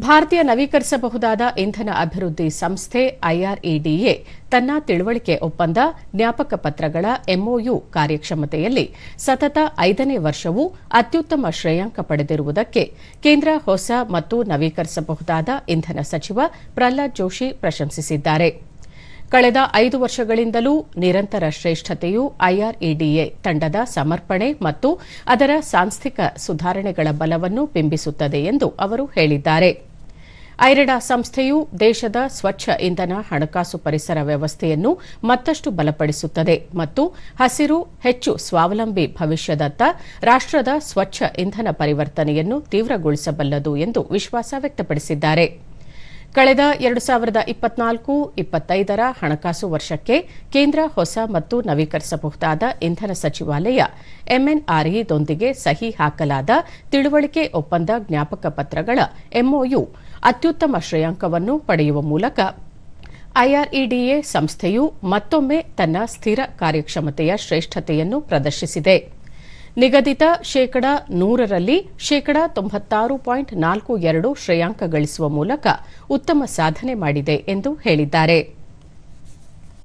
ಭಾರತೀಯ ನವೀಕರಿಸಬಹುದಾದ ಇಂಧನ ಅಭಿವೃದ್ಧಿ ಸಂಸ್ಥೆ ಐಆರ್ಇಡಿಎ ತನ್ನ ತಿಳುವಳಿಕೆ ಒಪ್ಪಂದ, ಜ್ಞಾಪಕ ಪತ್ರಗಳ ಎಂಒಯು ಕಾರ್ಯಕ್ಷಮತೆಯಲ್ಲಿ ಸತತ ಐದನೇ ವರ್ಷವೂ ಅತ್ಯುತ್ತಮ ಶ್ರೇಯಾಂಕ ಪಡೆದಿರುವುದಕ್ಕೆ ಕೇಂದ್ರ ಹೊಸ ಮತ್ತು ನವೀಕರಿಸಬಹುದಾದ ಇಂಧನ ಸಚಿವ ಪ್ರಹ್ಲಾದ್ ಜೋಶಿ ಪ್ರಶಂಸಿಸಿದ್ದಾರೆ. ಕಳೆದ ಐದು ವರ್ಷಗಳಿಂದಲೂ ನಿರಂತರ ಶ್ರೇಷ್ಠತೆಯು ಐಆರ್ಇಡಿಎ ತಂಡದ ಸಮರ್ಪಣೆ ಮತ್ತು ಅದರ ಸಾಂಸ್ಥಿಕ ಸುಧಾರಣೆಗಳ ಬಲವನ್ನು ಬಿಂಬಿಸುತ್ತದೆ ಎಂದು ಅವರು ಹೇಳಿದ್ದಾರೆ. ಐರೆಡಾ ಸಂಸ್ಥೆಯು ದೇಶದ ಸ್ವಚ್ಛ ಇಂಧನ ಹಣಕಾಸು ಪರಿಸರ ವ್ಯವಸ್ಥೆಯನ್ನು ಮತ್ತಷ್ಟು ಬಲಪಡಿಸುತ್ತದೆ ಮತ್ತು ಹಸಿರು, ಹೆಚ್ಚು ಸ್ವಾವಲಂಬಿ ಭವಿಷ್ಯದತ್ತ ರಾಷ್ಟದ ಸ್ವಚ್ಛ ಇಂಧನ ಪರಿವರ್ತನೆಯನ್ನು ತೀವ್ರಗೊಳಿಸಬಲ್ಲದು ಎಂದು ವಿಶ್ವಾಸ ವ್ಯಕ್ತಪಡಿಸಿದ್ದಾರೆ. ಕಳೆದ ಎರಡು ಸಾವಿರದ ಇಪ್ಪತ್ನಾಲ್ಕು ಇಪ್ಪತ್ತೈದರ ಹಣಕಾಸು ವರ್ಷಕ್ಕೆ ಕೇಂದ್ರ ಹೊಸ ಮತ್ತು ನವೀಕರಿಸಬಹುದಾದ ಇಂಧನ ಸಚಿವಾಲಯ ಎಂಎನ್ಆರ್ಇದೊಂದಿಗೆ ಸಹಿ ಹಾಕಲಾದ ತಿಳುವಳಿಕೆ ಒಪ್ಪಂದ ಜ್ಞಾಪಕ ಪತ್ರಗಳ ಎಂಒಯು ಅತ್ಯುತ್ತಮ ಶ್ರೇಯಾಂಕವನ್ನು ಪಡೆಯುವ ಮೂಲಕ ಐಆರ್ಇಡಿಎ ಸಂಸ್ಥೆಯು ಮತ್ತೊಮ್ಮೆ ತನ್ನ ಸ್ಥಿರ ಕಾರ್ಯಕ್ಷಮತೆಯ ಶ್ರೇಷ್ಠತೆಯನ್ನು ಪ್ರದರ್ಶಿಸಿದೆ. ನಿಗದಿತ ಶೇಕಡ ನೂರರಲ್ಲಿ ಶೇಕಡ ತೊಂಬತ್ತಾರು ಪಾಯಿಂಟ್ ನಾಲ್ಕು ಎರಡು ಶ್ರೇಯಾಂಕ ಗಳಿಸುವ ಮೂಲಕ ಉತ್ತಮ ಸಾಧನೆ ಮಾಡಿದೆ ಎಂದು ಹೇಳಿದ್ದಾರೆ.